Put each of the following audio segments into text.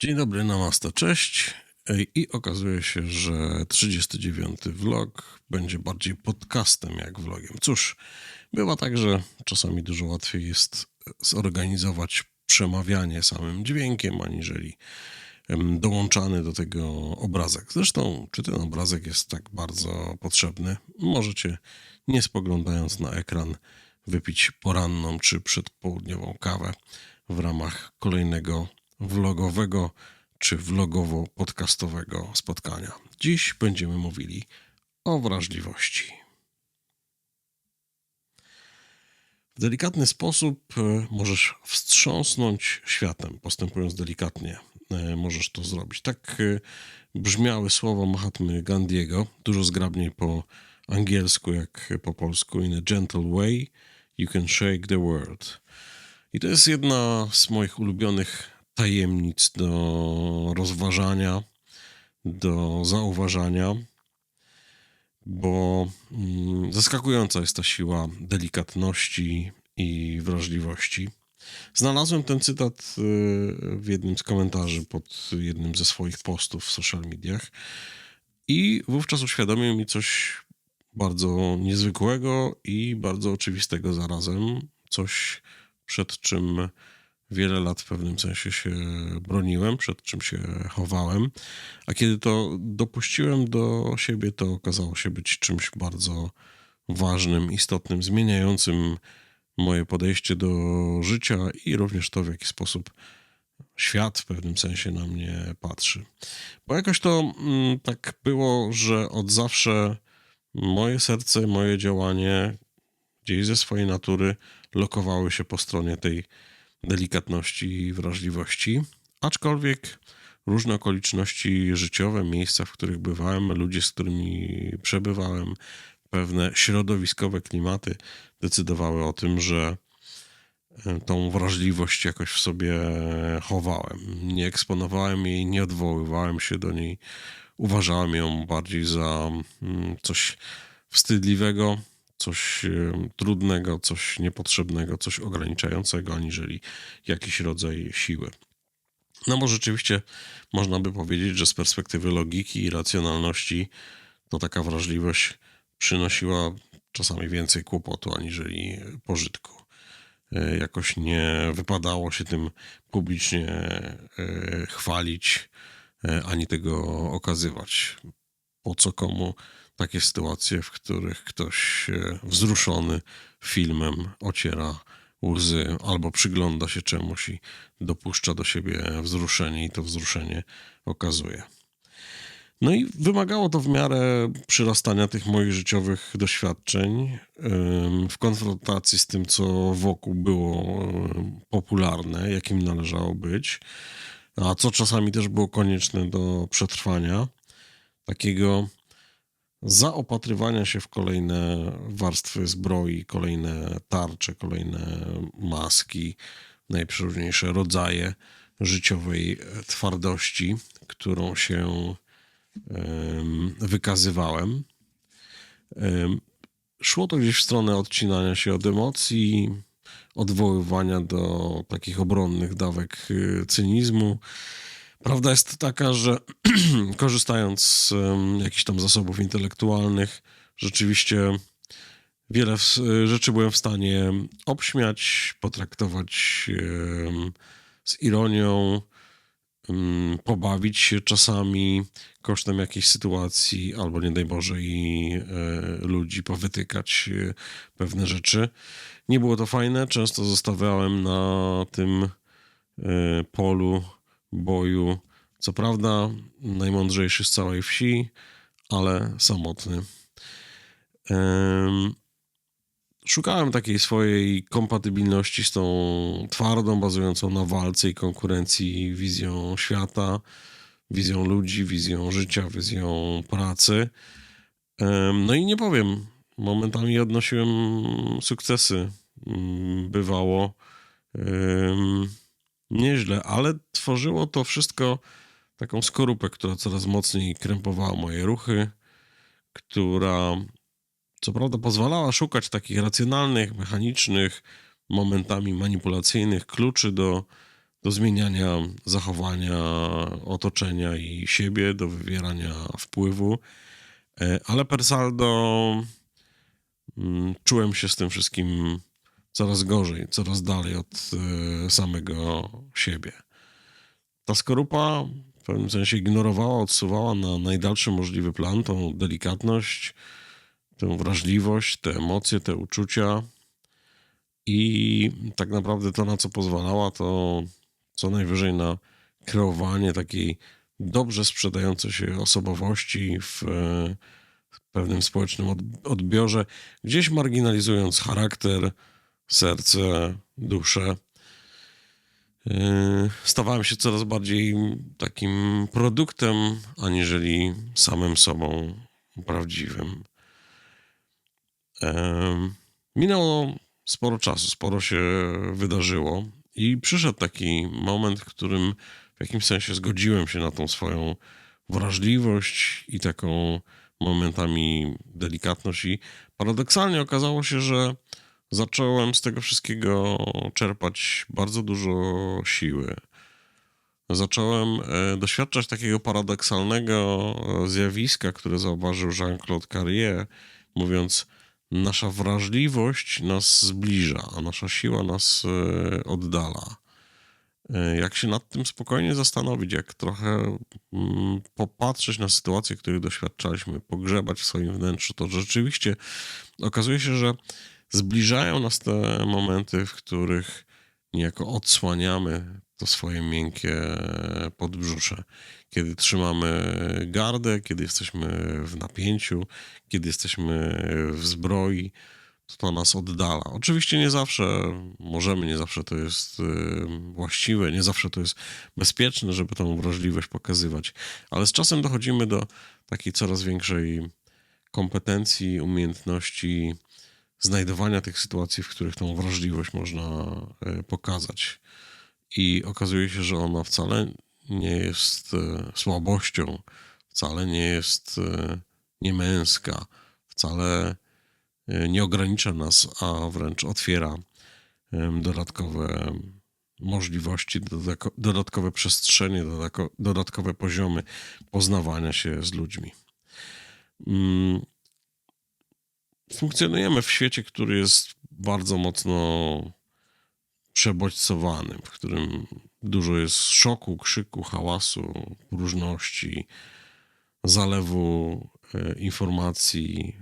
Dzień dobry, namaste, cześć. I okazuje się, że 39 vlog będzie bardziej podcastem jak vlogiem. Cóż, bywa tak, że czasami dużo łatwiej jest zorganizować przemawianie samym dźwiękiem, aniżeli dołączany do tego obrazek. Zresztą, czy ten obrazek jest tak bardzo potrzebny? Możecie, nie spoglądając na ekran, wypić poranną czy przedpołudniową kawę w ramach kolejnego vlogowego czy vlogowo-podcastowego spotkania. Dziś będziemy mówili o wrażliwości. W delikatny sposób e, możesz wstrząsnąć światem, postępując delikatnie. e, Możesz to zrobić. Tak e, brzmiały słowa Mahatmy Gandhiego, dużo zgrabniej po angielsku jak po polsku. In a gentle way you can shake the world. I to jest jedna z moich ulubionych tajemnic do rozważania, do zauważania, bo mm, zaskakująca jest ta siła delikatności i wrażliwości. Znalazłem ten cytat y, w jednym z komentarzy pod jednym ze swoich postów w social mediach i wówczas uświadomił mi coś bardzo niezwykłego i bardzo oczywistego zarazem. Coś, przed czym wiele lat w pewnym sensie się broniłem, przed czym się chowałem. A kiedy to dopuściłem do siebie, to okazało się być czymś bardzo ważnym, istotnym, zmieniającym moje podejście do życia i również to, w jaki sposób świat w pewnym sensie na mnie patrzy. Bo jakoś to mm, tak było, że od zawsze moje serce, moje działanie gdzieś ze swojej natury lokowały się po stronie tej delikatności i wrażliwości, aczkolwiek różne okoliczności życiowe, miejsca, w których bywałem, ludzie, z którymi przebywałem, pewne środowiskowe klimaty decydowały o tym, że e, tą wrażliwość jakoś w sobie chowałem. Nie eksponowałem jej, nie odwoływałem się do niej. Uważałem ją bardziej za mm, coś wstydliwego, coś trudnego, coś niepotrzebnego, coś ograniczającego, aniżeli jakiś rodzaj siły. No bo rzeczywiście można by powiedzieć, że z perspektywy logiki i racjonalności to taka wrażliwość przynosiła czasami więcej kłopotu aniżeli pożytku. E, Jakoś nie wypadało się tym publicznie e, chwalić, e, ani tego okazywać. Po co komu takie sytuacje, w których ktoś e, wzruszony filmem ociera łzy albo przygląda się czemuś i dopuszcza do siebie wzruszenie i to wzruszenie okazuje. No i wymagało to w miarę przyrastania tych moich życiowych doświadczeń w konfrontacji z tym, co wokół było popularne, jakim należało być, a co czasami też było konieczne do przetrwania, takiego zaopatrywania się w kolejne warstwy zbroi, kolejne tarcze, kolejne maski, najprzeróżniejsze rodzaje życiowej twardości, którą się em, wykazywałem. Em, Szło to gdzieś w stronę odcinania się od emocji, odwoływania do takich obronnych dawek y, cynizmu. Prawda jest taka, że korzystając z em, jakichś tam zasobów intelektualnych, rzeczywiście wiele rzeczy byłem w stanie obśmiać, potraktować em, z ironią, em, pobawić się czasami kosztem jakiejś sytuacji, albo nie daj Boże i e, ludzi powytykać e, pewne rzeczy. Nie było to fajne, często zostawiałem na tym e, polu boju, co prawda najmądrzejszy z całej wsi, ale samotny. Em, Szukałem takiej swojej kompatybilności z tą twardą, bazującą na walce i konkurencji wizją świata, wizją ludzi, wizją życia, wizją pracy. No i nie powiem, momentami odnosiłem sukcesy. Mm, Bywało nieźle, ale tworzyło to wszystko taką skorupę, która coraz mocniej krępowała moje ruchy, która co prawda pozwalała szukać takich racjonalnych, mechanicznych, momentami manipulacyjnych kluczy do do zmieniania zachowania otoczenia i siebie, do wywierania wpływu, e, ale per saldo mm, czułem się z tym wszystkim coraz gorzej, coraz dalej od e, samego siebie. Ta skorupa w pewnym sensie ignorowała, odsuwała na najdalszy możliwy plan tą delikatność, tę wrażliwość, te emocje, te uczucia. I tak naprawdę to, na co pozwalała, to co najwyżej na kreowanie takiej dobrze sprzedającej się osobowości w e, pewnym społecznym odbiorze, gdzieś marginalizując charakter, serce, duszę. E, stawałem się coraz bardziej takim produktem, aniżeli samym sobą prawdziwym. E, minęło sporo czasu, sporo się wydarzyło i przyszedł taki moment, w którym w jakimś sensie zgodziłem się na tą swoją wrażliwość i taką momentami delikatność i paradoksalnie okazało się, że zacząłem z tego wszystkiego czerpać bardzo dużo siły. Zacząłem e, doświadczać takiego paradoksalnego zjawiska, które zauważył Jean-Claude Carrier, mówiąc: Nasza wrażliwość nas zbliża, a nasza siła nas e, oddala. E, jak się nad tym spokojnie zastanowić, jak trochę mm, popatrzeć na sytuacje, których doświadczaliśmy, pogrzebać w swoim wnętrzu, to rzeczywiście okazuje się, że zbliżają nas te momenty, w których niejako odsłaniamy to swoje miękkie podbrzusze. Kiedy trzymamy gardę, kiedy jesteśmy w napięciu, kiedy jesteśmy w zbroi, to to nas oddala. Oczywiście nie zawsze możemy, nie zawsze to jest y, właściwe, nie zawsze to jest bezpieczne, żeby tą wrażliwość pokazywać, ale z czasem dochodzimy do takiej coraz większej kompetencji, umiejętności znajdowania tych sytuacji, w których tą wrażliwość można y, pokazać. I okazuje się, że ona wcale nie jest y, słabością, wcale nie jest niemęska, wcale E, nie ogranicza nas, a wręcz otwiera dodatkowe możliwości, dodatkowe przestrzenie, dodatkowe poziomy poznawania się z ludźmi. Funkcjonujemy w świecie, który jest bardzo mocno przebodźcowany, w którym dużo jest szoku, krzyku, hałasu, różności, zalewu e, informacji,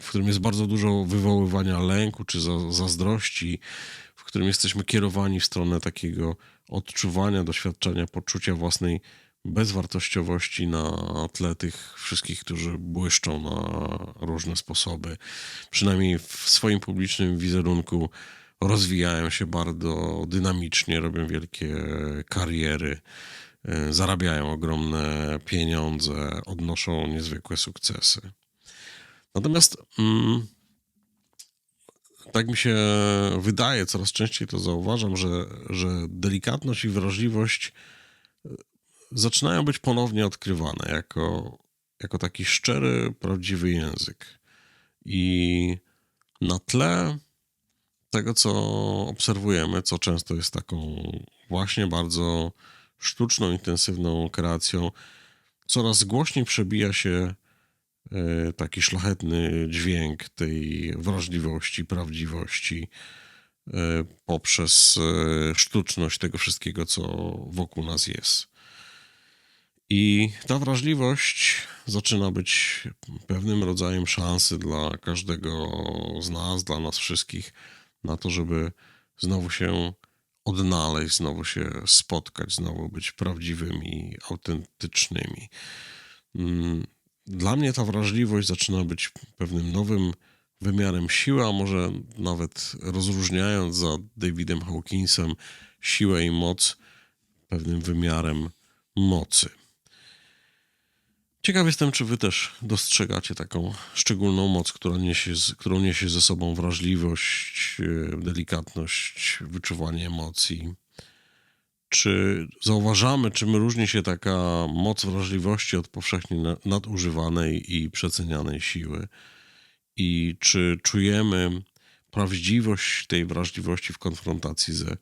w którym jest bardzo dużo wywoływania lęku czy zazdrości, w którym jesteśmy kierowani w stronę takiego odczuwania, doświadczenia, poczucia własnej bezwartościowości na tle tych wszystkich, którzy błyszczą na różne sposoby. Przynajmniej w swoim publicznym wizerunku rozwijają się bardzo dynamicznie, robią wielkie kariery, e, zarabiają ogromne pieniądze, odnoszą niezwykłe sukcesy. Natomiast mm, tak mi się wydaje, coraz częściej to zauważam, że, że delikatność i wrażliwość e, zaczynają być ponownie odkrywane jako, jako taki szczery, prawdziwy język. I na tle tego, co obserwujemy, co często jest taką właśnie bardzo sztuczną, intensywną kreacją, coraz głośniej przebija się E, taki szlachetny dźwięk tej wrażliwości, prawdziwości e, poprzez e, sztuczność tego wszystkiego, co wokół nas jest. I ta wrażliwość zaczyna być pewnym rodzajem szansy dla każdego z nas, dla nas wszystkich, na to, żeby znowu się odnaleźć, znowu się spotkać, znowu być prawdziwymi, autentycznymi. Mm, dla mnie ta wrażliwość zaczyna być pewnym nowym wymiarem siły, a może nawet rozróżniając za Davidem Hawkinsem siłę i moc pewnym wymiarem mocy. Ciekaw jestem, czy wy też dostrzegacie taką szczególną moc, która niesie, którą niesie ze sobą wrażliwość, e, delikatność, wyczuwanie emocji czy zauważamy, czym różni się taka moc wrażliwości od powszechnie nadużywanej i przecenianej siły? I czy czujemy prawdziwość tej wrażliwości w konfrontacji ze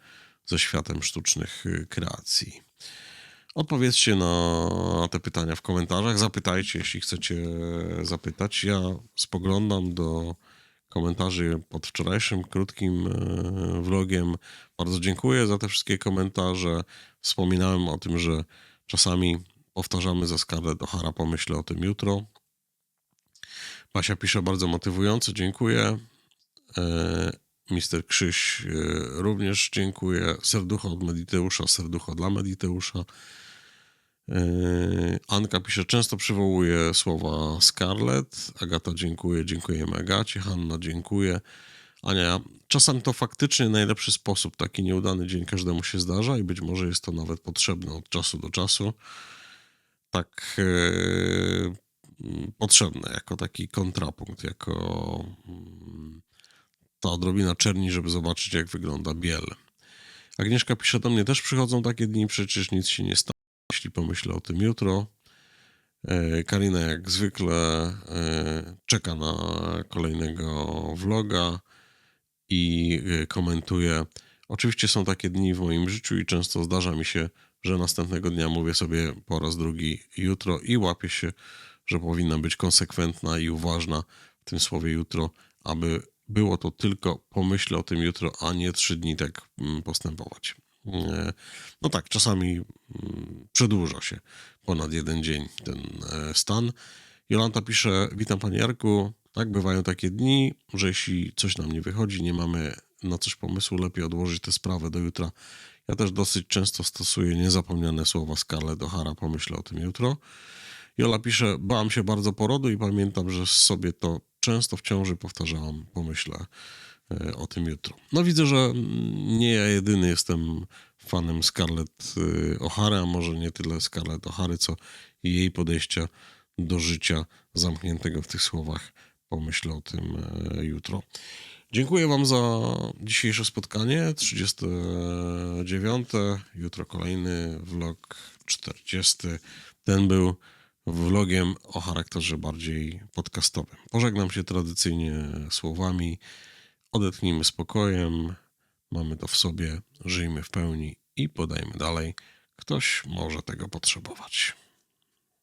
ze światem sztucznych y, kreacji. Odpowiedzcie na te pytania w komentarzach. Zapytajcie, jeśli chcecie zapytać. Ja spoglądam do komentarzy pod wczorajszym krótkim e, vlogiem. Bardzo dziękuję za te wszystkie komentarze. Wspominałem o tym, że czasami powtarzamy za Scarlett O'Hara, pomyślę o tym jutro. Basia pisze bardzo motywująco, dziękuję. E, Mister Krzyś e, również dziękuję. Serducho od Mediteusza, serducho dla Mediteusza. Yy, Anka pisze, często przywołuje słowa Scarlett. Agata dziękuję, dziękujemy Agacie. Hanna dziękuję. Ania, czasem to faktycznie najlepszy sposób. Taki nieudany dzień każdemu się zdarza i być może jest to nawet potrzebne od czasu do czasu. Tak yy, potrzebne jako taki kontrapunkt, jako mm, ta odrobina czerni, żeby zobaczyć, jak wygląda biel. Agnieszka pisze do mnie, też przychodzą takie dni, przecież nic się nie stało jeśli pomyślę o tym jutro. E, Karina jak zwykle e, czeka na kolejnego vloga i e, komentuje. Oczywiście są takie dni w moim życiu i często zdarza mi się, że następnego dnia mówię sobie po raz drugi jutro i łapię się, że powinna być konsekwentna i uważna w tym słowie jutro, aby było to tylko pomyślę o tym jutro, a nie trzy dni tak mm, postępować. No tak, czasami mm, przedłuża się ponad jeden dzień ten e, stan. Jolanta pisze, witam panie Jarku, tak, bywają takie dni, że jeśli coś nam nie wychodzi, nie mamy na coś pomysłu, lepiej odłożyć tę sprawę do jutra. Ja też dosyć często stosuję niezapomniane słowa Scarlett O'Hara, pomyślę o tym jutro. Jola pisze, bałam się bardzo porodu i pamiętam, że sobie to często w ciąży powtarzałam, pomyślę o tym jutro. No widzę, że nie ja jedyny jestem fanem Scarlett e, O'Hara, a może nie tyle Scarlett O'Hary, co jej podejścia do życia zamkniętego w tych słowach. Pomyślę o tym e, jutro. Dziękuję Wam za dzisiejsze spotkanie, 39. Jutro kolejny vlog 40. Ten był vlogiem o charakterze bardziej podcastowym. Pożegnam się tradycyjnie słowami. Odetchnijmy spokojem, mamy to w sobie, żyjmy w pełni i podajmy dalej. Ktoś może tego potrzebować.